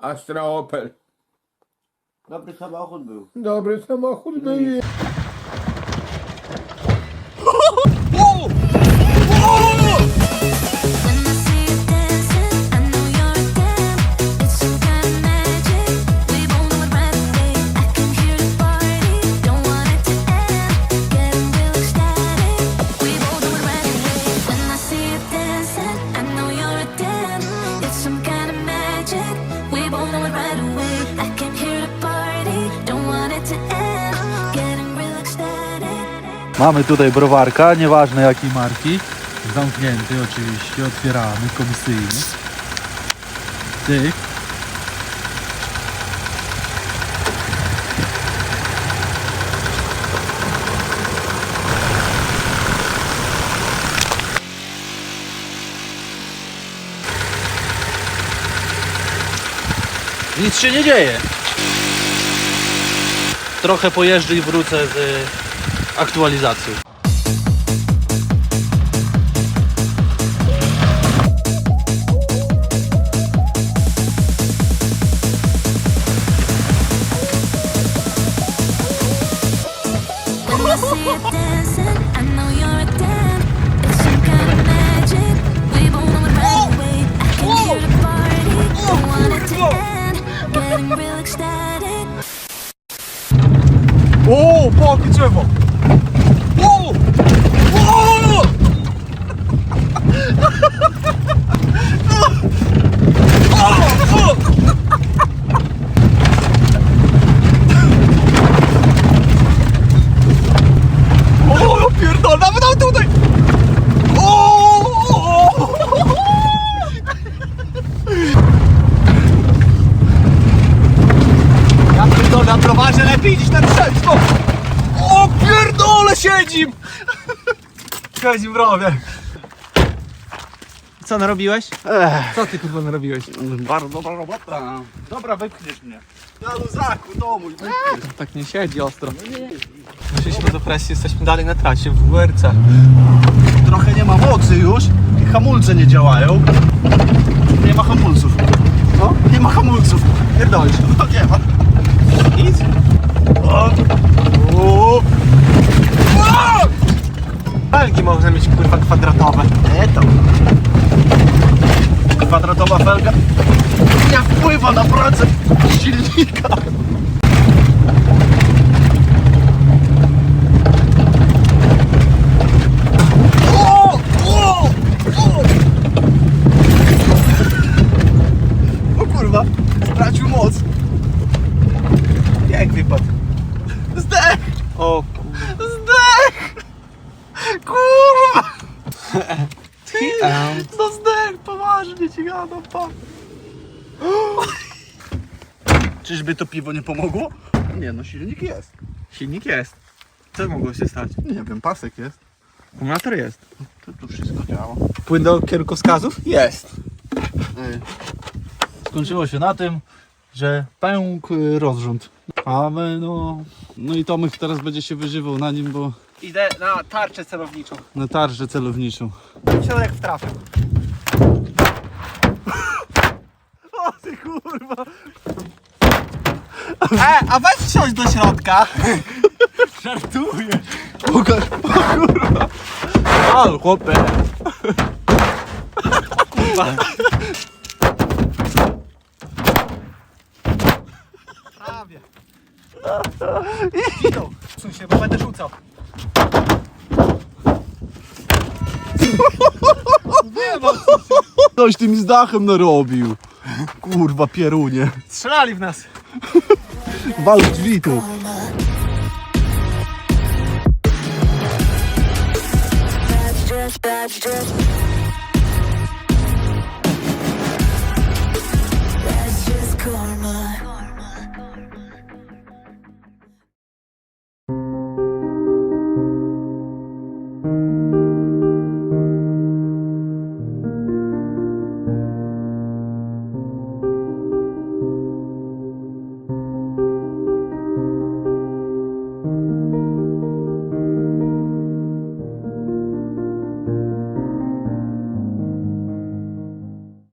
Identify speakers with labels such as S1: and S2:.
S1: Astra Opel.
S2: Dobry samochód był.
S1: Dobry samochód był.
S3: When
S4: Mamy tutaj browarka, nieważne jakiej marki. Zamknięty oczywiście, otwieramy, komisyjny. Ty. Nic się nie dzieje. Trochę pojeżdżę i wrócę z y, aktualizacją.
S3: When I see
S4: Na prowadze lepiej niż na trzeźwo! O pierdolę, siedzim! Siedzim w rowie.
S5: Co narobiłeś?
S4: Ech,
S5: Co ty kurwa narobiłeś?
S4: bardzo dobra robota. Dobra, wypchniesz mnie. Na luzaku, domu.
S5: Tak nie siedzi ostro. Wyszliśmy do presji, jesteśmy dalej na trasie w WRC.
S4: Trochę nie ma mocy już i hamulce nie działają. Nie ma hamulców. No, nie ma hamulców. Pierdolisz. No, nie ma.
S5: Felgi można mieć kurwa kwadratowe.
S4: Nie to. Kwadratowa felga nie wpływa na pracę silnika. O! O! O! O kurwa, stracił moc. Jak wypadł? Zdech!
S5: O kurwa.
S4: Zdech! Kurwa! No zdech, poważnie ci gadam, pa. Czyżby to piwo nie pomogło? Nie no, silnik jest.
S5: Silnik jest. Co mogło się stać?
S4: Nie wiem, pasek jest.
S5: Akumulator jest.
S4: To tu wszystko działa.
S5: Płyn do kierunkowskazów? Jest.
S4: Skończyło się na tym, że pękł y, rozrząd. Ale no... No i Tomek teraz będzie się wyżywał na nim, bo
S5: Idę na tarczę celowniczą.
S4: na tarczę celowniczą.
S5: Środek w trafę.
S4: O ty kurwa!
S5: E, a weź wsiąść do środka.
S4: Żartuję! Pokaż, o kurwa! Ale chłopie!
S5: Idą. Czuj się, bo będę rzucał.
S4: Coś tym z dachem narobił. Kurwa pierunie.
S5: Strzelali w nas.
S4: Wal w drzwi tu.
S3: Just, just, just.